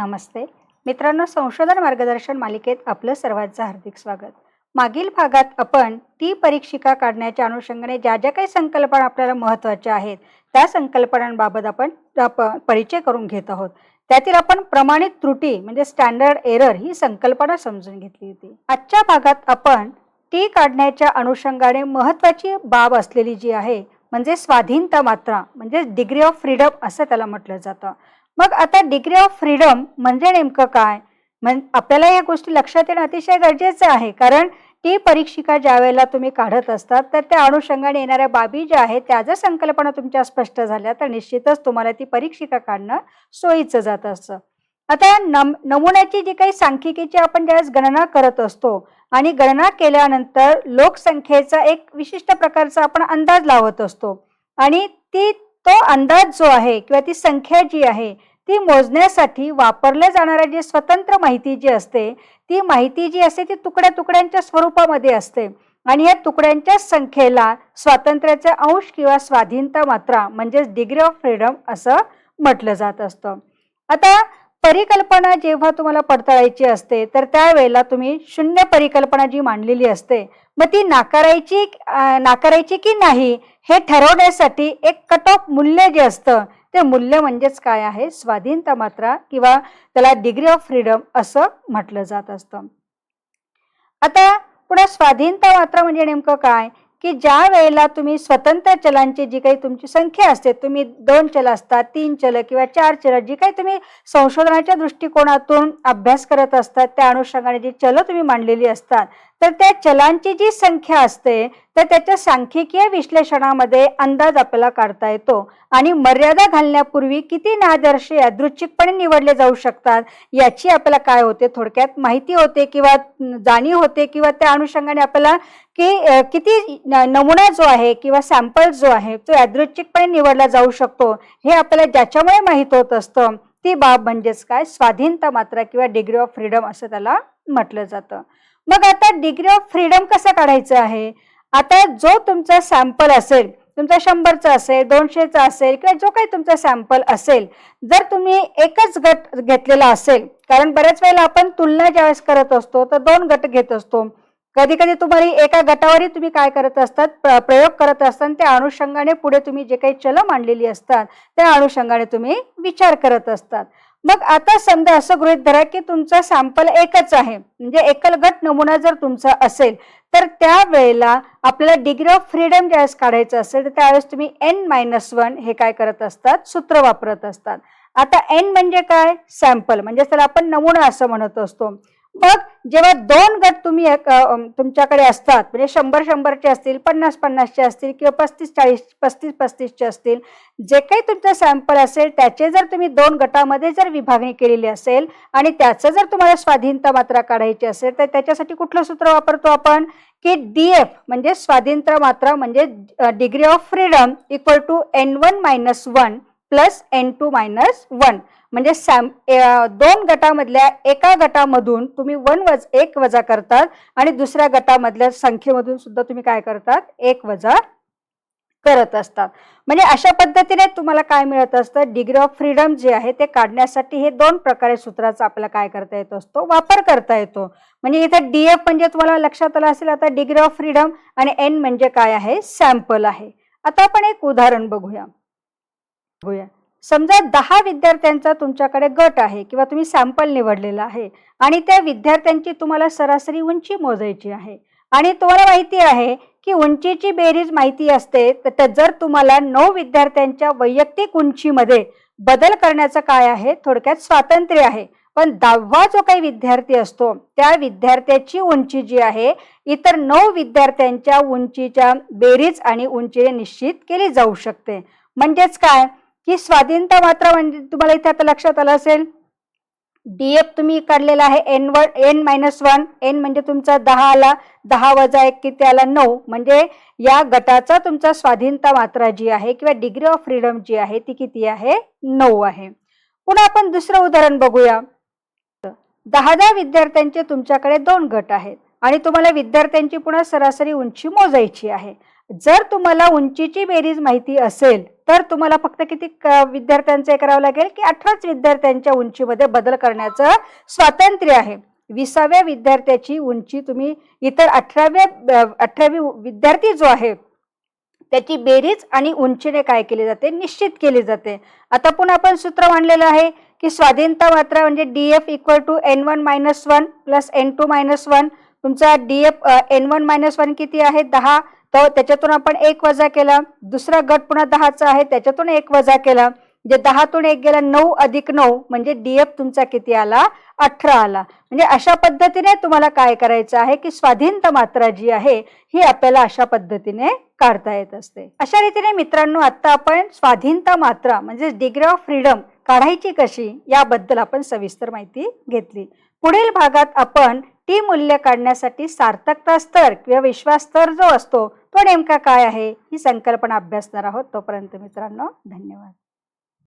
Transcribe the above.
नमस्ते. मित्रांनो संशोधन मार्गदर्शन मालिकेत आपलं सर्वांचं हार्दिक स्वागत. मागील भागात आपण ती परीक्षिका काढण्याच्या अनुषंगाने ज्या ज्या काही संकल्पना आपल्याला महत्त्वाच्या आहेत त्या संकल्पनांबाबत आपण परिचय करून घेत आहोत. त्यातील आपण प्रमाणित त्रुटी म्हणजे स्टँडर्ड एरर ही संकल्पना समजून घेतली होती. आजच्या भागात आपण टी काढण्याच्या अनुषंगाने महत्त्वाची बाब असलेली जी आहे म्हणजे स्वाधीनता मात्रा म्हणजे डिग्री ऑफ फ्रीडम असं त्याला म्हटलं जातं. मग आता डिग्री ऑफ फ्रीडम म्हणजे नेमकं काय? म्हण आपल्याला या गोष्टी लक्षात येणं अतिशय गरजेचं आहे. कारण ती परीक्षिका ज्या वेळेला तुम्ही काढत असतात तर त्या अनुषंगाने येणाऱ्या बाबी ज्या आहेत त्या जर संकल्पना तुमच्या स्पष्ट झाल्या तर निश्चितच तुम्हाला ती परीक्षिका काढणं सोयीचं जात असतं. आता नम नमुन्याची जी काही सांख्यिकीची आपण ज्यावेळेस गणना करत असतो आणि गणना केल्यानंतर लोकसंख्येचा एक विशिष्ट प्रकारचा आपण अंदाज लावत असतो आणि ती तो अंदाज जो आहे किंवा ती संख्या जी आहे ती मोजण्यासाठी वापरल्या जाणाऱ्या जी स्वतंत्र माहिती जी असते ती माहिती जी असते ती तुकड्या तुकड्यांच्या स्वरूपामध्ये असते. आणि या तुकड्यांच्या संख्येला स्वातंत्र्याचे अंश किंवा स्वाधीनता मात्रा म्हणजेच डिग्री ऑफ फ्रीडम असं म्हटलं जात असतं. आता परिकल्पना जेव्हा तुम्हाला पडताळायची असते तर त्यावेळेला तुम्ही शून्य परिकल्पना जी मांडलेली असते मग ती नाकारायची नाकारायची की नाही हे ठरवण्यासाठी एक कट ऑफ मूल्य जे असतं ते मूल्य म्हणजेच काय आहे? स्वाधीनता मात्रा किंवा त्याला डिग्री ऑफ फ्रीडम असं म्हटलं जात असतं. आता पुन्हा स्वाधीनता मात्रा म्हणजे नेमकं काय? की ज्या वेळेला तुम्ही स्वतंत्र चलांची जी काही तुमची संख्या असते तुम्ही दोन चल असतात तीन चल किंवा चार चल जी काही तुम्ही संशोधनाच्या दृष्टिकोनातून अभ्यास करत असतात त्या अनुषंगाने जी चलं तुम्ही मांडलेली असतात तर त्या चलांची जी संख्या असते तर त्याच्या सांख्यिकीय विश्लेषणामध्ये अंदाज आपल्याला काढता येतो. आणि मर्यादा घालण्यापूर्वी किती नादर्श यादृच्छिकपणे निवडले जाऊ शकतात याची आपल्याला काय होते? थोडक्यात माहिती होते किंवा जाणीव होते किंवा त्या अनुषंगाने आपल्याला की किती नमुना जो आहे किंवा सॅम्पल जो आहे तो यादृच्छिकपणे निवडला जाऊ शकतो. हे आपल्याला ज्याच्यामुळे माहीत होत असतं ती बाब म्हणजेच काय? स्वाधीनता मात्रा किंवा डिग्री ऑफ फ्रीडम असं त्याला म्हटलं जातं. मग आता डिग्री ऑफ फ्रीडम कसं काढायचं आहे? आता जो तुमचा सॅम्पल असेल तुमचा शंभरचा असेल दोनशेचा असेल किंवा जो काही तुमचा सॅम्पल असेल जर तुम्ही एकच गट घेतलेला असेल कारण बऱ्याच वेळेला आपण तुलना ज्यावेळेस करत असतो तर दोन गट घेत असतो. कधी कधी तुम्हाला एका गटावरही तुम्ही काय करत असतात प्र- प्रयोग करत असतात आणि त्या अनुषंगाने पुढे तुम्ही जे काही चलं मांडलेली असतात त्या अनुषंगाने तुम्ही विचार करत असतात. मग आता समजा असं गृहित धरा की तुमचा सॅम्पल एकच आहे. म्हणजे एकलगट नमुना जर तुमचा असेल तर त्यावेळेला आपल्याला डिग्री ऑफ फ्रीडम ज्यावेळेस काढायचं असेल तर त्यावेळेस तुम्ही एन मायनस वन हे काय करत असतात? सूत्र वापरत असतात. आता एन म्हणजे काय? सॅम्पल म्हणजे त्याला आपण नमुना असं म्हणत असतो. मग जेव्हा दोन गट तुम्ही एक, तुमच्याकडे असतात म्हणजे शंभर शंभरचे असतील पन्नास पन्नासचे असतील किंवा पस्तीस चाळीस पस्तीस पस्तीसचे असतील जे काही तुमचं सॅम्पल असेल त्याचे जर तुम्ही दोन गटामध्ये जर विभागणी केलेली असेल आणि त्याचं जर तुम्हाला स्वाधीनता मात्रा काढायची असेल तर त्याच्यासाठी कुठलं सूत्र वापरतो आपण? की डी एफ म्हणजे स्वाधीनता मात्रा म्हणजे degree of freedom equal to N one minus one plus N two minus one म्हणजे सॅम दोन गटामधल्या एका गटामधून तुम्ही वन वज एक वजा करतात आणि दुसऱ्या गटामधल्या संख्येमधून सुद्धा तुम्ही काय करतात? एक वजा करत असतात. म्हणजे अशा पद्धतीने तुम्हाला काय मिळत असतं? डिग्री ऑफ फ्रीडम जे आहे ते काढण्यासाठी हे दोन प्रकारे सूत्राचा आपल्याला काय करता येत असतो? वापर करता येतो. म्हणजे इथे डी एफ म्हणजे तुम्हाला लक्षात आलं असेल आता डिग्री ऑफ फ्रीडम आणि एन म्हणजे काय आहे? सॅम्पल आहे. आता आपण एक उदाहरण बघूया. बघूया. समजा दहा विद्यार्थ्यांचा तुमच्याकडे गट आहे किंवा तुम्ही सॅम्पल निवडलेला आहे आणि त्या विद्यार्थ्यांची तुम्हाला सरासरी उंची मोजायची आहे आणि तुम्हाला माहिती आहे की उंचीची बेरीज माहिती असते तर जर तुम्हाला नऊ विद्यार्थ्यांच्या वैयक्तिक उंचीमध्ये बदल करण्याचं काय आहे थोडक्यात स्वातंत्र्य आहे. पण दहावा जो काही विद्यार्थी असतो त्या विद्यार्थ्याची उंची जी आहे इतर नऊ विद्यार्थ्यांच्या उंचीच्या बेरीज आणि उंची निश्चित केली जाऊ शकते. म्हणजेच काय? ही स्वाधीनता मात्रा म्हणजे तुम्हाला इथे आता लक्षात आलं असेल. डीएफ तुम्ही काढलेला आहे N one N minus one N म्हणजे तुमचा दहा आला दहा वजा एक किती आला? नऊ. म्हणजे या गटाचा तुमचा स्वाधीनता मात्रा जी आहे किंवा डिग्री ऑफ फ्रीडम जी आहे ती किती आहे? नऊ आहे. पुन्हा आपण दुसरं उदाहरण बघूया. दहा दहा विद्यार्थ्यांचे तुमच्याकडे दोन गट आहेत आणि तुम्हाला विद्यार्थ्यांची पुन्हा सरासरी उंची मोजायची आहे. जर तुम्हाला उंचीची बेरीज माहिती असेल तर तुम्हाला फक्त किती क- हे करावं लागेल की अठराच विद्यार्थ्यांच्या उंचीमध्ये बदल करण्याचं स्वातंत्र्य आहे. विसाव्या विद्यार्थ्याची उंची तुम्ही इतर अठराव्या अठरावी विद्यार्थी जो आहे त्याची बेरीज आणि उंचीने काय केली जाते निश्चित केली जाते. आता पुन्हा आपण सूत्र मांडलेलं आहे की स्वाधीनता मात्रा म्हणजे D F equal to N one minus one plus N two minus one तुमचा D F N one minus one किती आहे? दहा तर त्याच्यातून आपण एक वजा केला. दुसरा गट पुन्हा दहाचा आहे. त्याच्यातून एक वजा केला. म्हणजे दहातून एक गेला नऊ अधिक नऊ म्हणजे डी एफ तुमचा किती आला? अठरा आला. म्हणजे अशा पद्धतीने तुम्हाला काय करायचं आहे की स्वाधीनता मात्रा जी आहे ही आपल्याला अशा पद्धतीने काढता येत असते. अशा रीतीने मित्रांनो आता आपण स्वाधीनता मात्रा म्हणजे डिग्री ऑफ फ्रीडम काढायची कशी? याबद्दल आपण सविस्तर माहिती घेतली. पुढील भागात आपण ती मूल्य काढण्यासाठी सार्थकता स्तर किंवा विश्वास स्तर जो असतो तो नेमका काय आहे ही संकल्पना अभ्यासणार आहोत तोपर्यंत मित्रांनो धन्यवाद.